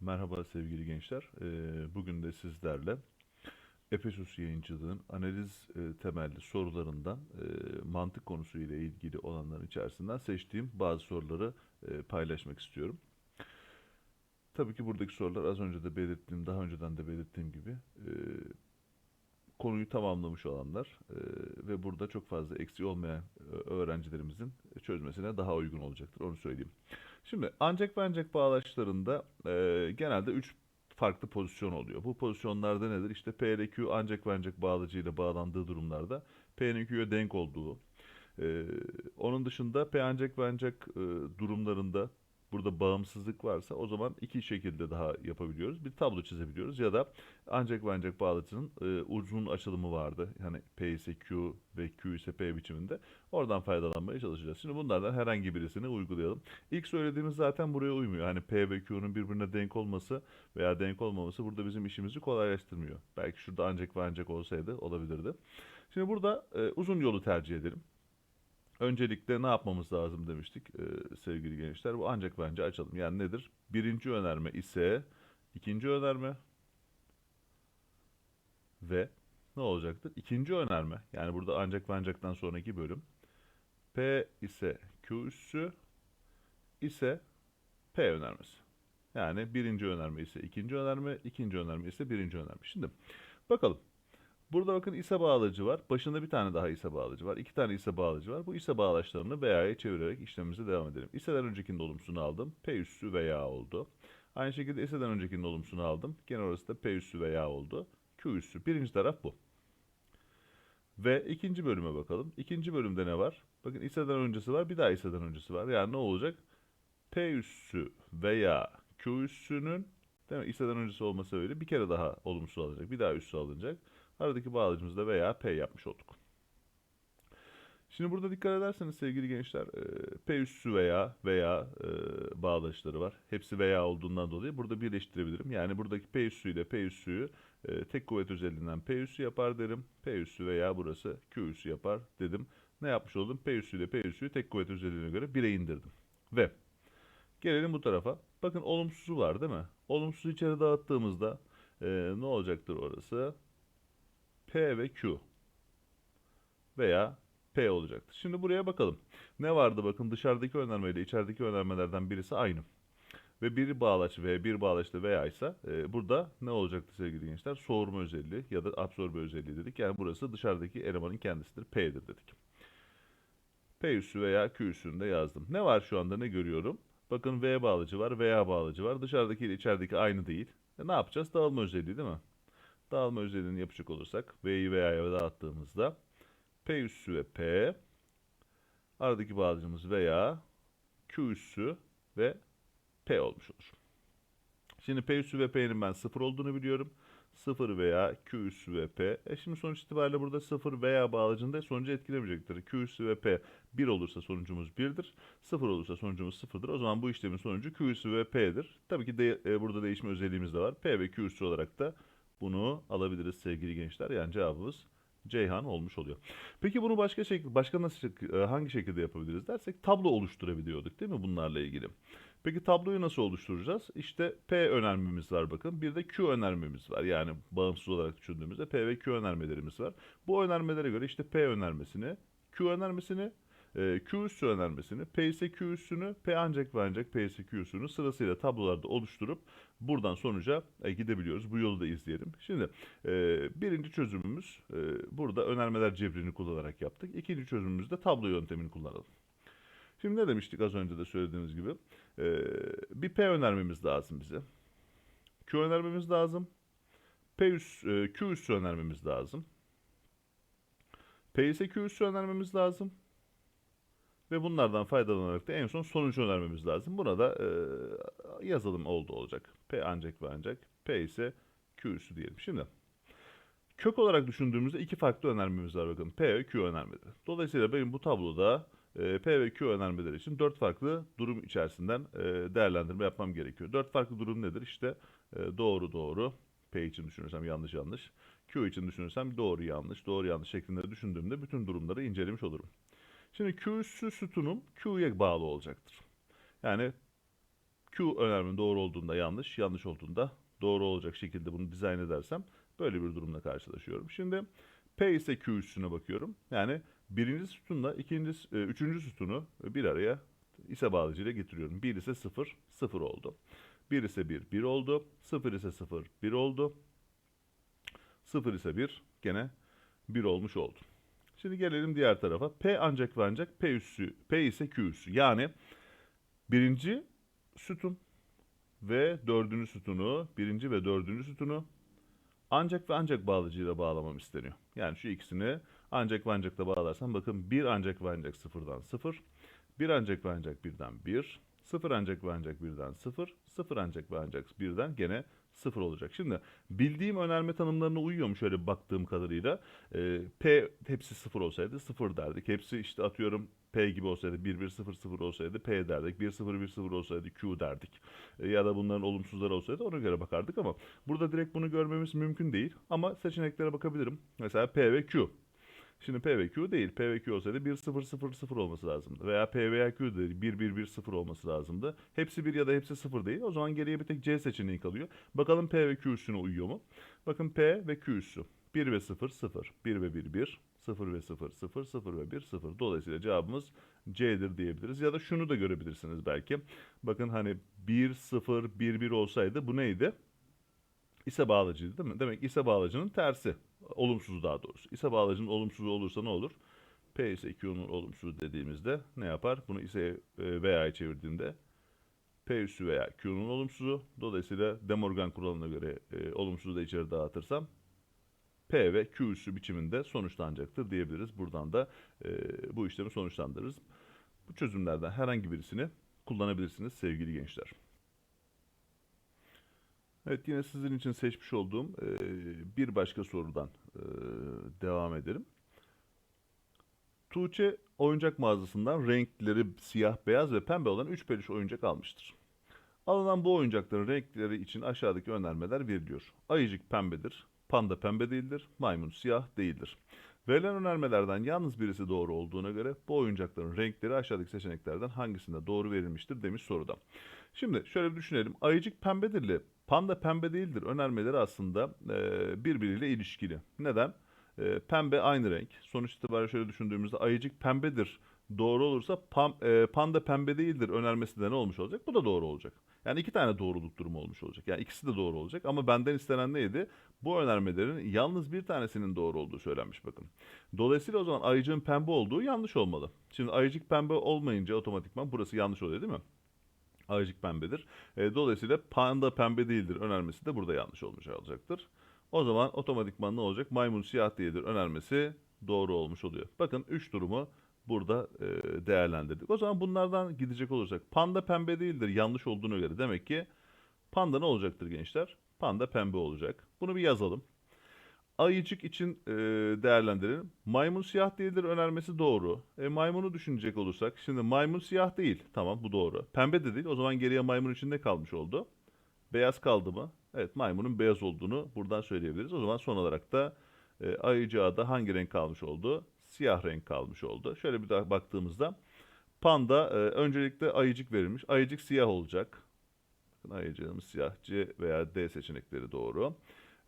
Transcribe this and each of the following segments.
Merhaba sevgili gençler. Ee, Bugün de sizlerle Efesus Yayıncılığın analiz e, temelli sorularından e, mantık konusu ile ilgili olanların içerisinden seçtiğim bazı soruları e, paylaşmak istiyorum. Tabii ki buradaki sorular az önce de belirttiğim, daha önceden de belirttiğim gibi konuyu tamamlamış olanlar ve burada çok fazla eksiği olmayan öğrencilerimizin çözmesine daha uygun olacaktır. Onu söyleyeyim. Şimdi ancak ve ancak bağlaçlarında e, genelde 3 farklı pozisyon oluyor. Bu pozisyonlarda nedir? İşte P ile Q ancak ve ancak bağlacıyla bağlandığı durumlarda P'nin Q'ya denk olduğu. e, onun dışında P ancak ve ancak e, durumlarında burada bağımsızlık varsa o zaman iki şekilde daha yapabiliyoruz. Bir tablo çizebiliyoruz ya da ancak ve ancak bağlacının e, uzun açılımı vardı. Yani P ise Q ve Q ise P biçiminde. Oradan faydalanmaya çalışacağız. Şimdi bunlardan herhangi birisini uygulayalım. İlk söylediğimiz zaten buraya uymuyor. Hani P ve Q'nun birbirine denk olması veya denk olmaması burada bizim işimizi kolaylaştırmıyor. Belki şurada ancak ve ancak olsaydı olabilirdi. Şimdi burada e, uzun yolu tercih edelim. Öncelikle ne yapmamız lazım demiştik e, sevgili gençler. Bu ancak bence açalım. Yani nedir? Birinci önerme ise ikinci önerme ve ne olacaktır? İkinci önerme. Yani burada ancak ve ancaktan sonraki bölüm. P ise Q üssü ise P önermesi. Yani birinci önerme ise ikinci önerme, ikinci önerme ise birinci önerme. Şimdi bakalım. Burada bakın ise bağlacı var. Başında bir tane daha ise bağlacı var. İki tane ise bağlacı var. Bu ise bağlaçlarını veya'ya çevirerek işlemimize devam edelim. İse'den öncekinin olumsunu aldım. P üssü veya oldu. Aynı şekilde ise'den öncekinin olumsunu aldım. Gene orası da P üssü veya oldu. Q üssü. Birinci taraf bu. Ve ikinci bölüme bakalım. İkinci bölümde ne var? Bakın ise'den öncesi var. Bir daha ise'den öncesi var. Yani ne olacak? P üssü veya Q üssünün değil mi? İse'den öncesi olması öyle. Bir kere daha olumsuz alınacak. Bir daha üssü alınacak. Aradaki bağlacımızda veya P yapmış olduk. Şimdi burada dikkat ederseniz sevgili gençler e, P üssü veya veya e, bağlaçları var. Hepsi veya olduğundan dolayı burada birleştirebilirim. Yani buradaki P üssü ile P üssüyü e, tek kuvvet özelliğinden P üssü yapar derim. P üssü veya burası Q üssü yapar dedim. Ne yapmış oldum? P üssü ile P üssüyü tek kuvvet özelliğine göre 1'e indirdim. Ve gelelim bu tarafa. Bakın olumsuzu var değil mi? Olumsuzu içeri dağıttığımızda ne olacaktır orası? P ve Q veya P olacaktır. Şimdi buraya bakalım. Ne vardı bakın dışarıdaki önerme ile içerideki önermelerden birisi aynı. Ve bir bağlaç ve bir bağlaçlı veya ise e, burada ne olacaktı sevgili gençler? Soğurma özelliği ya da absorbe özelliği dedik. Yani burası dışarıdaki elemanın kendisidir. P'dir dedik. P üssü veya Q üssünü de yazdım. Ne var şu anda ne görüyorum? Bakın V bağlacı var, veya bağlacı var. Dışarıdaki ile içerideki aynı değil. E ne yapacağız? Dağılma özelliği değil mi? Dağılma özelliğini yapacak olursak V'yi V'ye dağıttığımızda P üssü ve P aradaki bağlacımız veya Q üssü ve P olmuş olur. Şimdi P üssü ve P'nin ben sıfır olduğunu biliyorum. 0 veya Q üssü ve P. E şimdi sonuç itibariyle burada 0 veya bağlacında sonucu etkilemeyecektir. Q üssü ve P 1 olursa sonucumuz 1'dir. 0 olursa sonucumuz 0'dır. O zaman bu işlemin sonucu Q üssü ve P'dir. Tabii ki de, e, burada değişme özelliğimiz de var. P ve Q üssü olarak da bunu alabiliriz sevgili gençler. Yani cevabımız Ceyhan olmuş oluyor. Peki bunu başka şekilde başka nasıl e, hangi şekilde yapabiliriz dersek tablo oluşturabiliyorduk değil mi bunlarla ilgili? Peki tabloyu nasıl oluşturacağız? İşte P önermemiz var bakın. Bir de Q önermemiz var. Yani bağımsız olarak düşündüğümüzde P ve Q önermelerimiz var. Bu önermelere göre işte P önermesini, Q önermesini, e, Q üssü önermesini, P ise Q üssünü, P ancak ve ancak P ise Q üssünü sırasıyla tablolarda oluşturup buradan sonuca e, gidebiliyoruz. Bu yolu da izleyelim. Şimdi e, birinci çözümümüz e, burada önermeler cebrini kullanarak yaptık. İkinci çözümümüzde tablo yöntemini kullanalım. Şimdi ne demiştik az önce de söylediğimiz gibi? E, bir P önermemiz lazım bize. Q önermemiz lazım. P üs, e, Q üssü önermemiz lazım. P ise Q üssü önermemiz lazım. Ve bunlardan faydalanarak da en son sonucu önermemiz lazım. Buna da e, yazılım oldu olacak. P ancak ve ancak. P ise Q üssü diyelim. Şimdi kök olarak düşündüğümüzde iki farklı önermemiz var bakın. P ve Q önermeleri. Dolayısıyla benim bu tabloda e, P ve Q önermeleri için dört farklı durum içerisinden e, değerlendirme yapmam gerekiyor. Dört farklı durum nedir? İşte e, doğru doğru. P için düşünürsem yanlış yanlış. Q için düşünürsem doğru yanlış, doğru yanlış şeklinde düşündüğümde bütün durumları incelemiş olurum. Şimdi Q üssü sütunum Q'ya bağlı olacaktır. Yani Q önermenin doğru olduğunda yanlış, yanlış olduğunda doğru olacak şekilde bunu dizayn edersem böyle bir durumla karşılaşıyorum. Şimdi P ise Q üstüne bakıyorum. Yani birinci sütunla ikinci, e, üçüncü sütunu bir araya ise bağlayıcıyla getiriyorum. 1 ise 0, 0 oldu. 1 ise 1, 1 oldu. 0 ise 0, 1 oldu. 0 ise 1, gene 1 olmuş oldu. Şimdi gelelim diğer tarafa. P ancak ve ancak P üssü, P ise Q üssü. Yani birinci sütun ve dördüncü sütunu, birinci ve dördüncü sütunu ancak ve ancak bağlayıcıyla bağlamam isteniyor. Yani şu ikisini ancak ve ancakla bağlarsam bakın bir ancak ve ancak sıfırdan sıfır, bir ancak ve ancak birden bir, sıfır ancak ve ancak birden sıfır, sıfır ancak ve ancak birden gene sıfır olacak. Şimdi bildiğim önerme tanımlarına uyuyor mu şöyle baktığım kadarıyla? Ee, P hepsi sıfır olsaydı sıfır derdik. Hepsi işte atıyorum P gibi olsaydı 1 1 0 0 olsaydı P derdik. 1 0 1 0 olsaydı Q derdik. E, ya da bunların olumsuzları olsaydı ona göre bakardık ama burada direkt bunu görmemiz mümkün değil. Ama seçeneklere bakabilirim. Mesela P ve Q. Şimdi P ve Q değil. P ve Q olsaydı 1 0 0 0 olması lazımdı. Veya P veya Q değil. 1 1 1 0 olması lazımdı. Hepsi 1 ya da hepsi 0 değil. O zaman geriye bir tek C seçeneği kalıyor. Bakalım P ve Q üssüne uyuyor mu? Bakın P ve Q üssü. 1 ve 0 0. 1 ve 1 1. 0 ve 0 0. 0 ve 1 0. Dolayısıyla cevabımız C'dir diyebiliriz. Ya da şunu da görebilirsiniz belki. Bakın hani 1 0 1 1 olsaydı bu neydi? İse bağlacıydı değil mi? Demek ise bağlacının tersi. Olumsuz daha doğrusu. İse bağlacının olumsuzu olursa ne olur? P ise Q'nun olumsuzu dediğimizde ne yapar? Bunu ise e, veya'ya çevirdiğinde P üssü veya Q'nun olumsuzu. Dolayısıyla De Morgan kuralına göre e, olumsuzu da içeri dağıtırsam P ve Q üssü biçiminde sonuçlanacaktır diyebiliriz. Buradan da e, bu işlemi sonuçlandırırız. Bu çözümlerden herhangi birisini kullanabilirsiniz sevgili gençler. Evet yine sizin için seçmiş olduğum e, bir başka sorudan e, devam edelim. Tuğçe oyuncak mağazasından renkleri siyah, beyaz ve pembe olan 3 peluş oyuncak almıştır. Alınan bu oyuncakların renkleri için aşağıdaki önermeler veriliyor. Ayıcık pembedir, panda pembe değildir, maymun siyah değildir. Verilen önermelerden yalnız birisi doğru olduğuna göre bu oyuncakların renkleri aşağıdaki seçeneklerden hangisinde doğru verilmiştir demiş soruda. Şimdi şöyle bir düşünelim. Ayıcık pembedir ile panda pembe değildir önermeleri aslında e, birbiriyle ilişkili. Neden? E, pembe aynı renk. Sonuç itibariyle şöyle düşündüğümüzde ayıcık pembedir doğru olursa pam, e, panda pembe değildir önermesi de ne olmuş olacak? Bu da doğru olacak. Yani iki tane doğruluk durumu olmuş olacak. Yani ikisi de doğru olacak ama benden istenen neydi? Bu önermelerin yalnız bir tanesinin doğru olduğu söylenmiş bakın. Dolayısıyla o zaman ayıcığın pembe olduğu yanlış olmalı. Şimdi ayıcık pembe olmayınca otomatikman burası yanlış oluyor değil mi? Ayıcık pembedir. E, dolayısıyla panda pembe değildir önermesi de burada yanlış olmuş olacaktır. O zaman otomatikman ne olacak? Maymun siyah değildir önermesi doğru olmuş oluyor. Bakın 3 durumu burada e, değerlendirdik. O zaman bunlardan gidecek olursak panda pembe değildir yanlış olduğuna göre demek ki panda ne olacaktır gençler? Panda pembe olacak. Bunu bir yazalım. Ayıcık için e, değerlendirelim. Maymun siyah değildir önermesi doğru. E, maymunu düşünecek olursak şimdi maymun siyah değil. Tamam bu doğru. Pembe de değil. O zaman geriye maymun için ne kalmış oldu? Beyaz kaldı mı? Evet maymunun beyaz olduğunu buradan söyleyebiliriz. O zaman son olarak da e, ayıcığa da hangi renk kalmış oldu? Siyah renk kalmış oldu. Şöyle bir daha baktığımızda panda e, öncelikle ayıcık verilmiş. Ayıcık siyah olacak. Bakın ayıcığımız siyah C veya D seçenekleri doğru.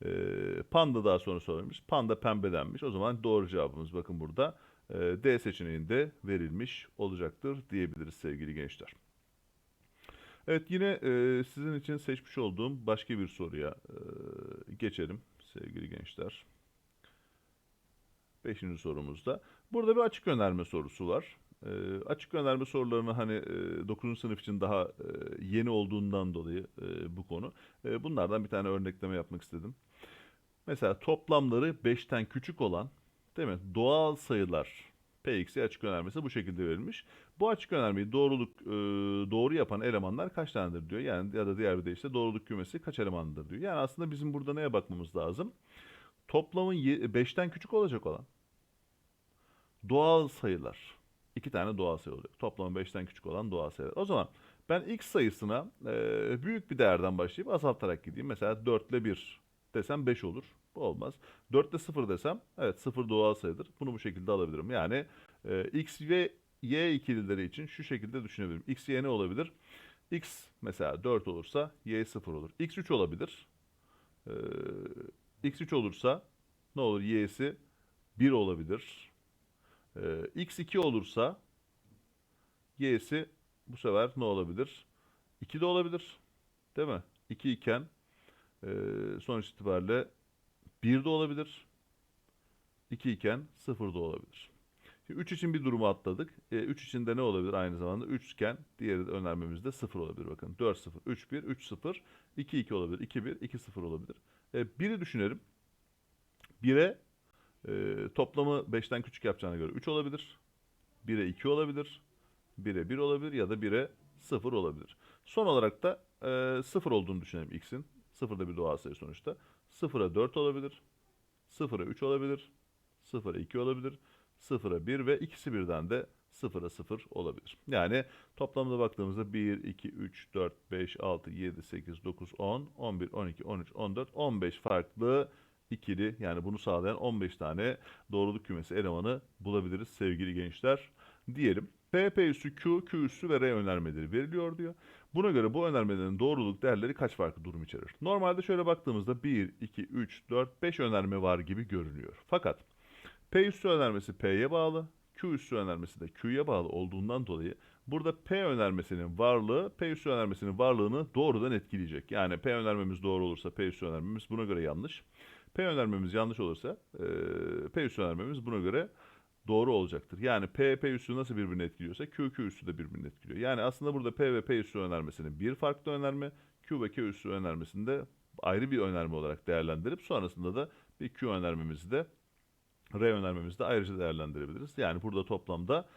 E, panda daha sonra sorulmuş. Panda pembe denmiş. O zaman doğru cevabımız bakın burada e, D seçeneğinde verilmiş olacaktır diyebiliriz sevgili gençler. Evet yine e, sizin için seçmiş olduğum başka bir soruya e, geçelim sevgili gençler. Beşinci sorumuzda. Burada bir açık önerme sorusu var. E, açık önerme sorularını hani e, 9. sınıf için daha e, yeni olduğundan dolayı e, bu konu. E, bunlardan bir tane örnekleme yapmak istedim. Mesela toplamları 5'ten küçük olan değil mi? Doğal sayılar Px'e açık önermesi bu şekilde verilmiş. Bu açık önermeyi doğruluk e, doğru yapan elemanlar kaç tanedir diyor. Yani ya da diğer bir deyişle doğruluk kümesi kaç elemandır diyor. Yani aslında bizim burada neye bakmamız lazım? Toplamın 5'ten küçük olacak olan doğal sayılar. İki tane doğal sayı olacak. Toplamın 5'ten küçük olan doğal sayılar. O zaman ben x sayısına e, büyük bir değerden başlayıp azaltarak gideyim. Mesela 4 ile 1 desem 5 olur. Bu olmaz. 4 ile 0 desem evet 0 doğal sayıdır. Bunu bu şekilde alabilirim. Yani e, x ve y ikilileri için şu şekilde düşünebilirim. x, y ne olabilir? x mesela 4 olursa y 0 olur. x 3 olabilir. Ee, x 3 olursa ne olur? y'si 1 olabilir. Ee, x 2 olursa y'si bu sefer ne olabilir? 2 de olabilir. Değil mi? 2 iken e, sonuç itibariyle 1 de olabilir. 2 iken 0 da olabilir. Şimdi 3 için bir durumu atladık. E, 3 için de ne olabilir aynı zamanda? 3 iken diğeri de önermemizde 0 olabilir. Bakın 4 0, 3 1, 3 0, 2 2 olabilir, 2 1, 2 0 olabilir. E, 1'i düşünelim. 1'e e, toplamı 5'ten küçük yapacağına göre 3 olabilir. 1'e 2 olabilir. 1'e 1 olabilir ya da 1'e 0 olabilir. Son olarak da e, 0 olduğunu düşünelim x'in. 0 da bir doğal sayı sonuçta. 0'a 4 olabilir. 0'a 3 olabilir. 0'a 2 olabilir. 0'a 1 ve ikisi birden de 0'a 0 olabilir. Yani toplamda baktığımızda 1, 2, 3, 4, 5, 6, 7, 8, 9, 10, 11, 12, 13, 14, 15 farklı ikili yani bunu sağlayan 15 tane doğruluk kümesi elemanı bulabiliriz sevgili gençler diyelim. P, P üssü, Q, Q üssü ve R önermeleri veriliyor diyor. Buna göre bu önermelerin doğruluk değerleri kaç farklı durum içerir? Normalde şöyle baktığımızda 1, 2, 3, 4, 5 önerme var gibi görünüyor. Fakat P üssü önermesi P'ye bağlı, Q üssü önermesi de Q'ya bağlı olduğundan dolayı burada P önermesinin varlığı P üssü önermesinin varlığını doğrudan etkileyecek. Yani P önermemiz doğru olursa P üssü önermemiz buna göre yanlış. P önermemiz yanlış olursa e, P üssü önermemiz buna göre doğru olacaktır. Yani P, P üssü nasıl birbirini etkiliyorsa Q, Q üssü de birbirini etkiliyor. Yani aslında burada P ve P üssü önermesinin bir farklı önerme, Q ve Q üssü önermesinde ayrı bir önerme olarak değerlendirip sonrasında da bir Q önermemizi de R önermemizi de ayrıca değerlendirebiliriz. Yani burada toplamda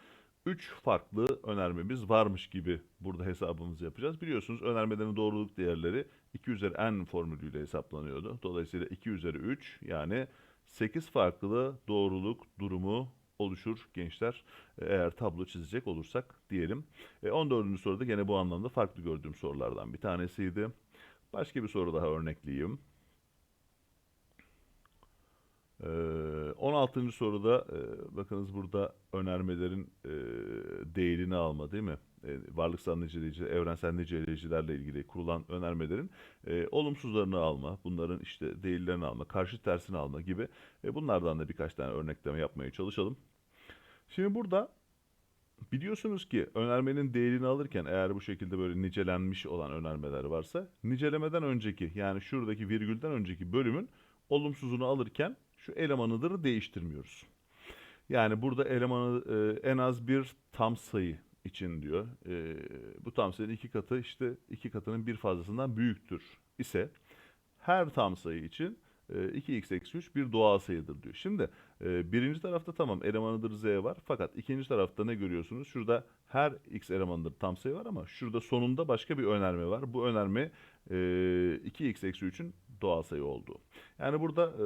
3 farklı önermemiz varmış gibi burada hesabımızı yapacağız. Biliyorsunuz önermelerin doğruluk değerleri 2 üzeri n formülüyle hesaplanıyordu. Dolayısıyla 2 üzeri 3 yani 8 farklı doğruluk durumu oluşur gençler eğer tablo çizecek olursak diyelim. E, 14. soruda gene bu anlamda farklı gördüğüm sorulardan bir tanesiydi. Başka bir soru daha örnekleyeyim. Ee, 16. soruda e, bakınız burada önermelerin e, değerini alma değil mi? E, varlıksal niceleyici, evrensel niceleyicilerle ilgili kurulan önermelerin e, olumsuzlarını alma, bunların işte değillerini alma, karşı tersini alma gibi e, bunlardan da birkaç tane örnekleme yapmaya çalışalım. Şimdi burada biliyorsunuz ki önermenin değerini alırken eğer bu şekilde böyle nicelenmiş olan önermeler varsa nicelemeden önceki yani şuradaki virgülden önceki bölümün olumsuzunu alırken şu elemanıdır değiştirmiyoruz. Yani burada elemanı e, en az bir tam sayı için diyor. E, bu tam sayının iki katı işte iki katının bir fazlasından büyüktür ise her tam sayı için e, 2x eksi 3 bir doğal sayıdır diyor. Şimdi e, birinci tarafta tamam elemanıdır z var fakat ikinci tarafta ne görüyorsunuz? Şurada her x elemanıdır tam sayı var ama şurada sonunda başka bir önerme var. Bu önerme e, 2x eksi 3'ün doğal sayı olduğu. Yani burada e,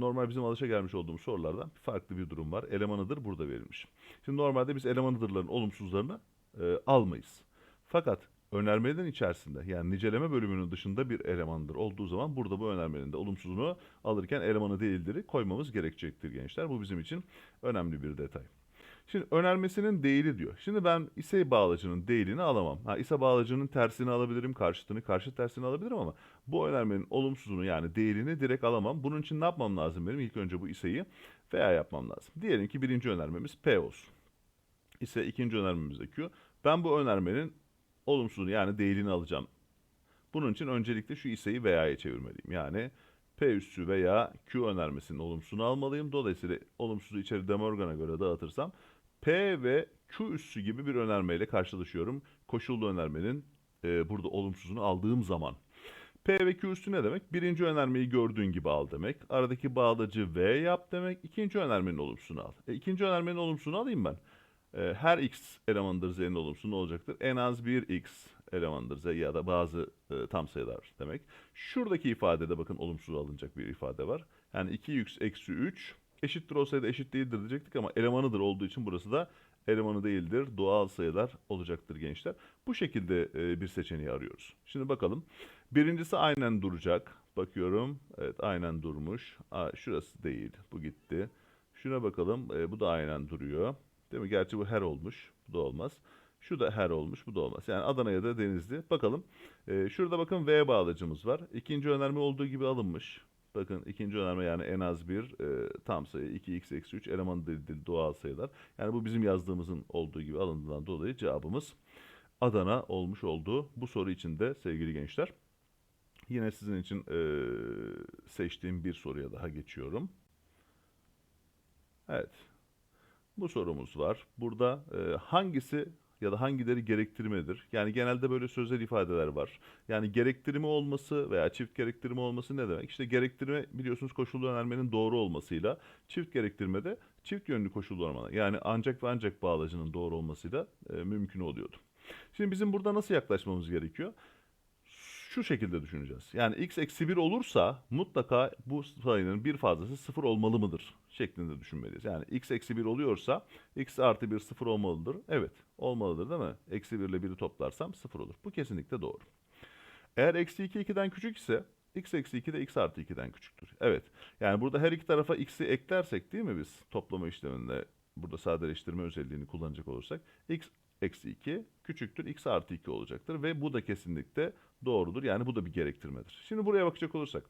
normal bizim alışa gelmiş olduğumuz sorulardan farklı bir durum var. Elemanıdır burada verilmiş. Şimdi normalde biz elemanıdırların olumsuzlarını e, almayız. Fakat önermelerin içerisinde yani niceleme bölümünün dışında bir elemandır olduğu zaman burada bu önermenin de olumsuzunu alırken elemanı değildir'i koymamız gerekecektir gençler. Bu bizim için önemli bir detay. Şimdi önermesinin değili diyor. Şimdi ben ise bağlacının değilini alamam. Ha, ise bağlacının tersini alabilirim, karşıtını, karşı tersini alabilirim ama bu önermenin olumsuzunu yani değilini direkt alamam. Bunun için ne yapmam lazım benim? İlk önce bu iseyi veya yapmam lazım. Diyelim ki birinci önermemiz P olsun. İse ikinci önermemiz de Q. Ben bu önermenin olumsuzunu yani değilini alacağım. Bunun için öncelikle şu iseyi veya'ya çevirmeliyim. Yani P üssü veya Q önermesinin olumsuzunu almalıyım. Dolayısıyla olumsuzu içeri De Morgan'a göre dağıtırsam P ve Q üssü gibi bir önermeyle karşılaşıyorum. Koşullu önermenin e, burada olumsuzunu aldığım zaman. P ve Q üssü ne demek? Birinci önermeyi gördüğün gibi al demek. Aradaki bağlacı V yap demek. İkinci önermenin olumsuzunu al. E, ikinci önermenin olumsuzunu alayım ben. E, her x elemandır z'nin olumsuzu olacaktır? En az bir x elemandır z ya da bazı e, tam sayılar demek. Şuradaki ifadede bakın olumsuz alınacak bir ifade var. Yani 2x eksi 3 eşittir olsaydı eşit değildir diyecektik ama elemanıdır olduğu için burası da elemanı değildir. Doğal sayılar olacaktır gençler. Bu şekilde e, bir seçeneği arıyoruz. Şimdi bakalım. Birincisi aynen duracak. Bakıyorum. Evet aynen durmuş. Aa, şurası değil. Bu gitti. Şuna bakalım. E, bu da aynen duruyor. Değil mi? Gerçi bu her olmuş. Bu da olmaz. Şu da her olmuş, bu da olmaz. Yani Adana ya da Denizli. Bakalım. Ee, şurada bakın V bağlacımız var. İkinci önerme olduğu gibi alınmış. Bakın ikinci önerme yani en az bir e, tam sayı 2x eksi 3 eleman dil doğal sayılar. Yani bu bizim yazdığımızın olduğu gibi alındığından dolayı cevabımız Adana olmuş oldu. Bu soru için de sevgili gençler. Yine sizin için e, seçtiğim bir soruya daha geçiyorum. Evet. Bu sorumuz var. Burada e, hangisi ya da hangileri gerektirmedir? Yani genelde böyle sözel ifadeler var. Yani gerektirme olması veya çift gerektirme olması ne demek? İşte gerektirme biliyorsunuz koşullu önermenin doğru olmasıyla çift gerektirme de çift yönlü koşullu önerme. Yani ancak ve ancak bağlacının doğru olmasıyla e, mümkün oluyordu. Şimdi bizim burada nasıl yaklaşmamız gerekiyor? Şu şekilde düşüneceğiz. Yani x eksi 1 olursa mutlaka bu sayının bir fazlası 0 olmalı mıdır? Şeklinde düşünmeliyiz. Yani x eksi 1 oluyorsa x artı 1 0 olmalıdır. Evet olmalıdır değil mi? Eksi 1 ile 1'i toplarsam 0 olur. Bu kesinlikle doğru. Eğer eksi 2 2'den küçük ise x eksi 2 de x artı 2'den küçüktür. Evet. Yani burada her iki tarafa x'i eklersek değil mi biz toplama işleminde burada sadeleştirme özelliğini kullanacak olursak x eksi 2 küçüktür x artı 2 olacaktır ve bu da kesinlikle doğrudur. Yani bu da bir gerektirmedir. Şimdi buraya bakacak olursak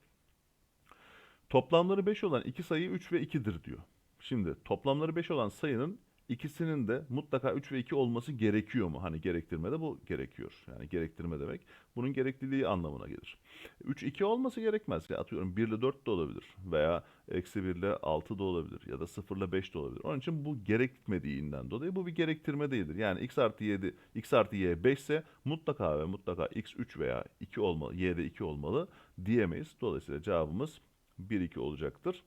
toplamları 5 olan iki sayı 3 ve 2'dir diyor. Şimdi toplamları 5 olan sayının ikisinin de mutlaka 3 ve 2 olması gerekiyor mu? Hani gerektirmede bu gerekiyor. Yani gerektirme demek bunun gerekliliği anlamına gelir. 3 2 olması gerekmez. Ya atıyorum 1 ile 4 de olabilir veya eksi 1 ile 6 da olabilir ya da 0 ile 5 de olabilir. Onun için bu gerekmediğinden dolayı bu bir gerektirme değildir. Yani x artı 7, x artı y 5 ise mutlaka ve mutlaka x 3 veya 2 olmalı, y de 2 olmalı diyemeyiz. Dolayısıyla cevabımız 1 2 olacaktır.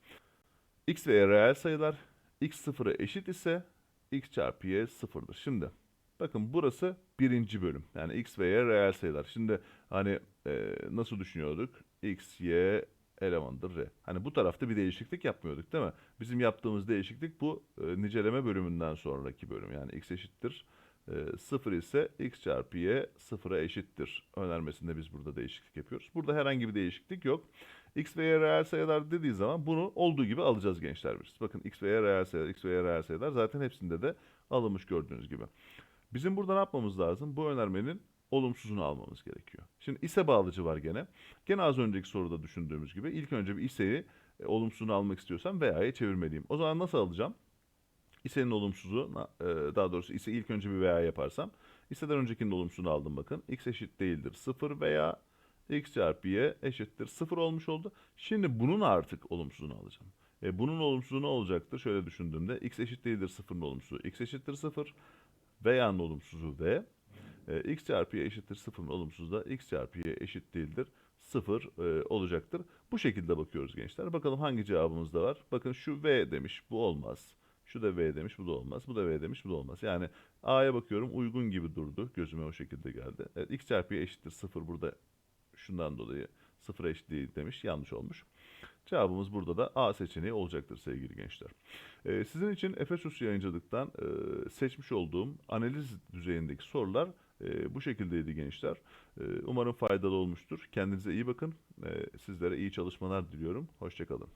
x ve y reel sayılar x sıfıra eşit ise x çarpı y sıfırdır. Şimdi bakın burası birinci bölüm. Yani x ve y reel sayılar. Şimdi hani e, nasıl düşünüyorduk? x, y elemandır r. Hani bu tarafta bir değişiklik yapmıyorduk değil mi? Bizim yaptığımız değişiklik bu e, niceleme bölümünden sonraki bölüm. Yani x eşittir e, 0 ise x çarpı y sıfıra eşittir önermesinde biz burada değişiklik yapıyoruz. Burada herhangi bir değişiklik yok. X ve Y reel sayılar dediği zaman bunu olduğu gibi alacağız gençler biz. Bakın X ve Y reel sayılar, X ve Y reel sayılar zaten hepsinde de alınmış gördüğünüz gibi. Bizim burada ne yapmamız lazım? Bu önermenin olumsuzunu almamız gerekiyor. Şimdi ise bağlıcı var gene. Gene az önceki soruda düşündüğümüz gibi ilk önce bir iseyi e, olumsuzunu almak istiyorsam veya'ya çevirmeliyim. O zaman nasıl alacağım? İsenin olumsuzu, e, daha doğrusu ise ilk önce bir veya yaparsam, iseden öncekinin olumsuzunu aldım bakın. x eşit değildir 0 veya x çarpı y eşittir 0 olmuş oldu. Şimdi bunun artık olumsuzunu alacağım. E, bunun olumsuzu ne olacaktır? Şöyle düşündüğümde x eşit değildir 0'ın olumsuzu x eşittir 0 veya'nın olumsuzu v. E, x çarpı y eşittir 0'ın olumsuzu da x çarpı y eşit değildir 0 e, olacaktır. Bu şekilde bakıyoruz gençler. Bakalım hangi cevabımız da var. Bakın şu v demiş bu olmaz. Şu da V demiş, bu da olmaz. Bu da V demiş, bu da olmaz. Yani A'ya bakıyorum uygun gibi durdu. Gözüme o şekilde geldi. Evet, x çarpı y eşittir 0 burada şundan dolayı 0 eşit değil demiş. Yanlış olmuş. Cevabımız burada da A seçeneği olacaktır sevgili gençler. Ee, sizin için Efesus yayıncılıktan e, seçmiş olduğum analiz düzeyindeki sorular e, bu şekildeydi gençler. E, umarım faydalı olmuştur. Kendinize iyi bakın. E, sizlere iyi çalışmalar diliyorum. Hoşçakalın.